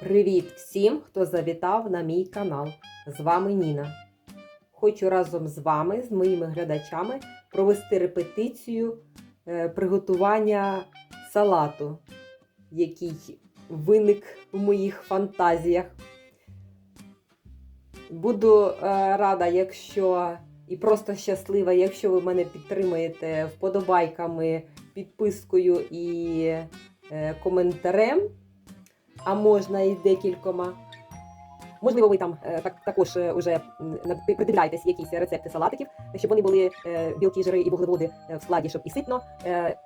Привіт всім, хто завітав на мій канал. З вами Ніна. Хочу разом з вами, з моїми глядачами, провести репетицію е, приготування салату, який виник в моїх фантазіях. Буду е, рада, якщо і просто щаслива, якщо ви мене підтримаєте вподобайками, підпискою і е, коментарем а можна і декількома. Можливо, ви там е, так, також е, уже придивляєтесь якісь рецепти салатиків, щоб вони були е, білки, жири і вуглеводи в складі, щоб і ситно,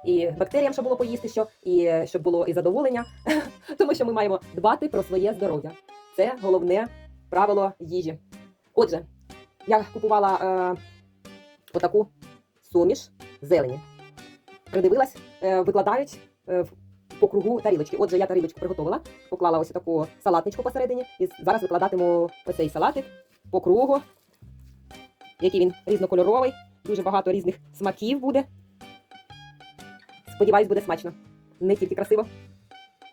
і бактеріям, щоб було поїсти, що, і щоб було і задоволення. Тому що ми маємо дбати про своє здоров'я. Це головне правило їжі. Отже, я купувала е, отаку суміш зелені. Придивилась, е, викладають е, по кругу тарілочки. Отже, я тарілочку приготувала, поклала ось таку салатничку посередині. І зараз викладатиму оцей салатик по кругу, який він різнокольоровий, дуже багато різних смаків буде. Сподіваюсь, буде смачно. Не тільки красиво.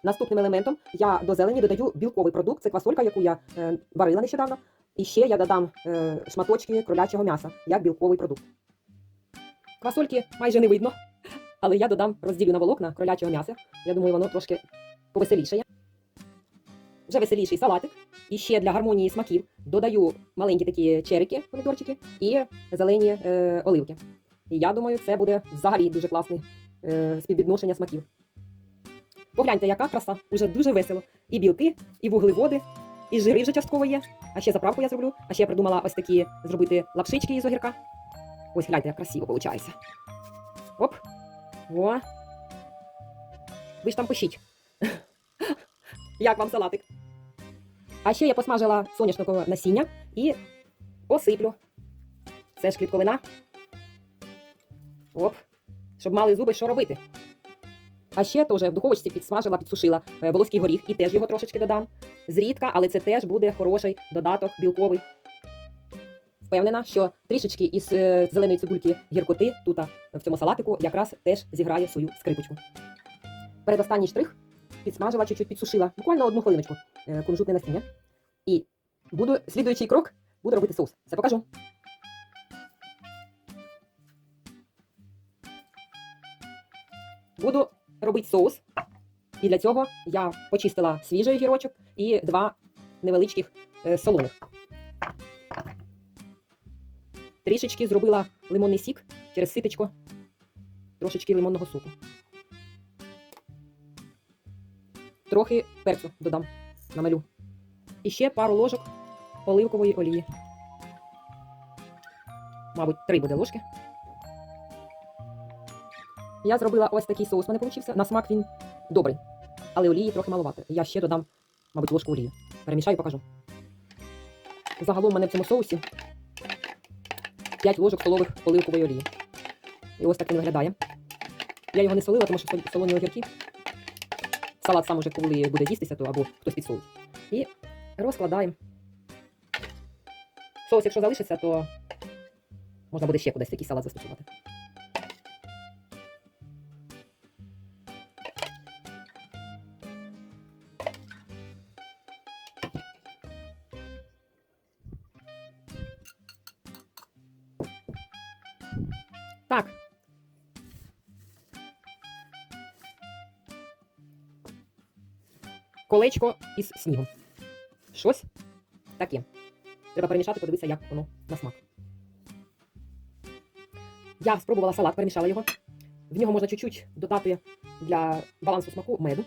Наступним елементом я до зелені додаю білковий продукт. Це квасолька, яку я е, варила нещодавно. І ще я додам е, шматочки кролячого м'яса як білковий продукт. Квасольки майже не видно, але я додам розділю на волокна кролячого м'яса. Я думаю, воно трошки повеселішає. Вже веселіший салатик. І ще для гармонії смаків додаю маленькі такі черики, помідорчики і зелені е, оливки. І я думаю, це буде взагалі дуже класне е, співвідношення смаків. Погляньте, яка краса, уже дуже весело. І білки, і вуглеводи, і жири вже частково є. А ще заправку я зроблю. А ще я придумала ось такі зробити лапшички із огірка. Ось гляньте, як красиво виходить. Оп. О. Ви ж там пишіть. Як вам салатик? А ще я посмажила соняшникове насіння і посиплю. Це ж клітковина. Оп. Щоб мали зуби, що робити. А ще теж в духовочці підсмажила, підсушила е, волоський горіх і теж його трошечки додам. Зрідка, але це теж буде хороший додаток білковий. Впевнена, що трішечки із е, зеленої цибульки гіркоти тут в цьому салатику якраз теж зіграє свою скрипочку. Передостанній штрих підсмажила, чуть-чуть підсушила, буквально одну хвилиночку е, кунжутне насіння. І буду слідуючий крок буду робити соус. Це покажу. Буду робити соус. І для цього я почистила свіжий огірочок і два невеличких е, солоних. Трішечки зробила лимонний сік через ситечко, трошечки лимонного соку. Трохи перцю додам, намалю. І ще пару ложок оливкової олії. Мабуть, три буде ложки. Я зробила ось такий соус, мене вийшов. На смак він добрий. Але олії трохи маловато. Я ще додам, мабуть, ложку олії. Перемішаю, покажу. Загалом у мене в цьому соусі 5 ложок столових оливкової олії. І ось так він виглядає. Я його не солила, тому що сол- солоні огірки. Салат сам уже коли буде їстися, то або хтось підсолить. І розкладаємо. Соус, якщо залишиться, то можна буде ще кудись такий салат застосувати. Так. Колечко із снігом. Щось таке. Треба перемішати, подивитися, як воно на смак. Я спробувала салат, перемішала його. В нього можна чуть-чуть додати для балансу смаку меду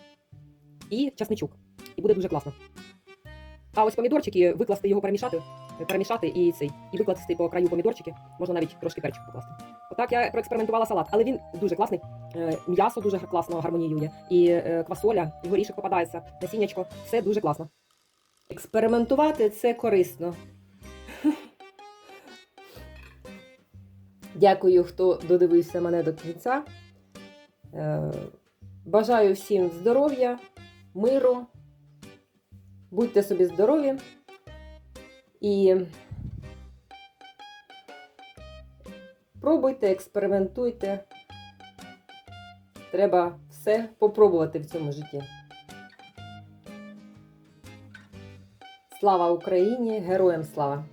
і часничок. І буде дуже класно. А ось помідорчики, викласти його перемішати, перемішати і цей, і викласти по краю помідорчики, можна навіть трошки перчику покласти. Отак я проекспериментувала салат, але він дуже класний. Е, М'ясо дуже класно гармоніює, і е, квасоля, і горішок попадається, насіннячко, все дуже класно. Експериментувати це корисно. Дякую, хто додивився мене до кінця. Е, Бажаю всім здоров'я, миру. Будьте собі здорові і Пробуйте, експериментуйте. Треба все попробувати в цьому житті. Слава Україні! Героям слава!